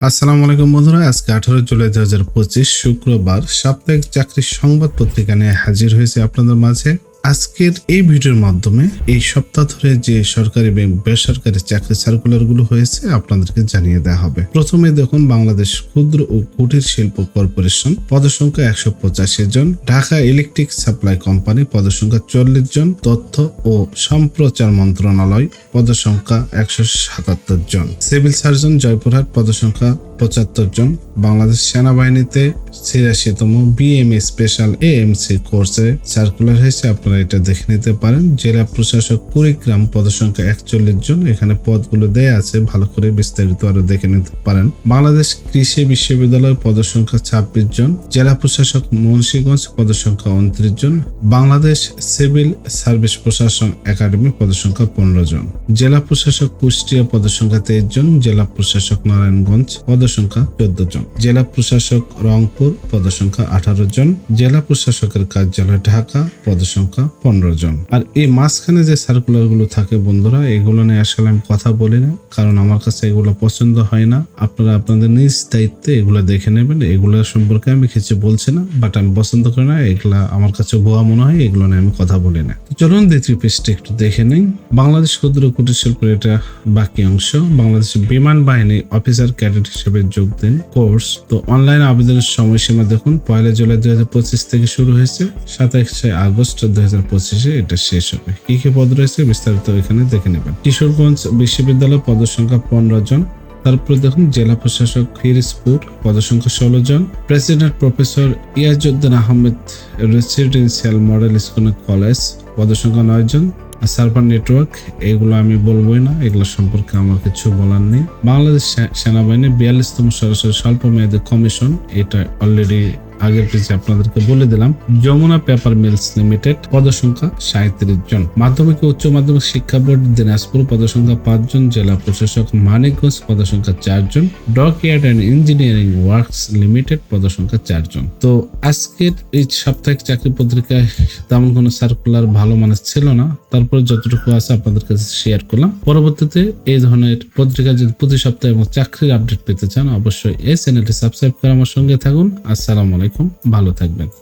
আসসালামু আলাইকুম বন্ধুরা, আজকে আঠারো জুলাই দু হাজার পঁচিশ শুক্রবার সাপ্তাহিক চাকরির সংবাদ পত্রিকা নিয়ে হাজির হয়েছে আপনাদের মাঝে। আজকের এই ভিডিওর মাধ্যমে এই সপ্তাহ ধরে যে সরকারি এবং বেসরকারি চাকরি সার্কুলারগুলো হয়েছে আপনাদেরকে জানিয়ে দেওয়া হবে। প্রথমে দেখুন বাংলাদেশ ক্ষুদ্র ও কুটির শিল্প কর্পোরেশন, পদসংখ্যা একশো পঁচাশি জন। ঢাকা ইলেকট্রিক সাপ্লাই কোম্পানি, পদসংখ্যা চল্লিশ জন। তথ্য ও সম্প্রচার মন্ত্রণালয়, পদসংখ্যা একশো সাতাত্তর জন। সিভিল সার্জন জয়পুরহাট, পদসংখ্যা পঁচাত্তর জন বাংলাদেশ সেনাবাহিনীতে ছিয়াশিতম বিএমএ স্পেশাল এএমসি কোর্সে সার্কুলার হয়েছে। আপনারা এটা দেখে নিতে পারেন। জেলা প্রশাসক কুড়িগ্রাম পদসংখ্যা একচল্লিশ জন। এখানে পদগুলো দেয়া আছে। ভালো করে বিস্তারিত আরও দেখে নিতে পারেন। বাংলাদেশ কৃষি বিশ্ববিদ্যালয় পদসংখ্যা ছাব্বিশ জন। জেলা প্রশাসক মুন্সীগঞ্জ পদসংখ্যা উনত্রিশ জন। বাংলাদেশ সিভিল সার্ভিস প্রশাসন একাডেমি পদসংখ্যা পনেরো জন। জেলা প্রশাসক কুষ্টিয়া পদসংখ্যা তেইশ জন। জেলা প্রশাসক নারায়ণগঞ্জ পদসংখ্যা চোদ্দ জন জেলা প্রশাসক রংপুর, পদসংখ্যা আঠারো জন জেলা প্রশাসকের কার্যালয় ঢাকা, পদসংখ্যা পনেরো জন আর এই মাঝখানে যে সার্কুলারগুলো থাকে বন্ধুরা, এগুলো নিয়ে আসলে আমি কথা বলি না, কারণ আমার কাছে এগুলো পছন্দ হয় না। আপনারা আপনাদের নিজ দায়িত্বে এগুলো দেখে নেবেন। এগুলো সম্পর্কে আমি কিছু বলছি না বাট আমি পছন্দ করি না, এগুলা আমার কাছে ভুয়া মনে হয়, এগুলো নিয়ে আমি কথা বলি না। চলুন দ্বিতীয় পেজটা একটু দেখে নিই। বাংলাদেশ ক্ষুদ্র কুটির শিল্পের এটা বাকি অংশ। বাংলাদেশ বিমান বাহিনী অফিসার ক্যাডেট হিসেবে যোগ দিন। কোর্স। তো অনলাইন আবেদনের সময়সীমা দেখুন, পয়লা জুলাই দুই হাজার পঁচিশ থেকে শুরু হয়েছে। সাতাশে আগস্ট দুই হাজার পঁচিশে এটা শেষ হবে। কি কি পদ রয়েছে বিস্তারিত এখানে দেখে নেবেন। কিশোরগঞ্জ বিশ্ববিদ্যালয় পদসংখ্যা পনেরো জন। তারপরে দেখুন, জেলা প্রশাসক ফিরিজপুর পদসংখ্যা ষোলো জন। President professor Iajuddin Ahmed residential model school college পদসংখ্যা নয় জন। সার্ভার নেটওয়ার্ক, এগুলো আমি বলবোই না, এগুলো সম্পর্কে আমার কিছু বলার নেই। বাংলাদেশ সেনাবাহিনী বিয়াল্লিশতম সরাসরি স্বল্প মেয়াদী কমিশন, এটা অলরেডি আগের পেজে আপনাদেরকে বলে দিলাম, যমুনা পেপার মিলস লিমিটেড, পদসংখ্যা সাঁত্রিশ জন। মাধ্যমিক ও উচ্চ মাধ্যমিক শিক্ষা বোর্ড দিনাজপুর, পদসংখ্যা পাঁচ জন, জেলা প্রশাসক মানিকগঞ্জ, পদসংখ্যা চারজন dock yard and engineering works limited, পদসংখ্যা চারজন তো আজকের এই সাপ্তাহিক চাকরি পত্রিকায় তেমন কোনো সার্কুলার ভালো মানের ছিল না। তারপর যতটুকু আছে আপনাদের কাছে শেয়ার করলাম। পরবর্তীতে এই ধরনের পত্রিকা যদি প্রতি সপ্তাহে এবং চাকরির আপডেট পেতে চান, অবশ্যই এই চ্যানেলটি সাবস্ক্রাইব করে আমার সঙ্গে থাকুন। আসসালামু আলাইকুম ভালো থাকবেন।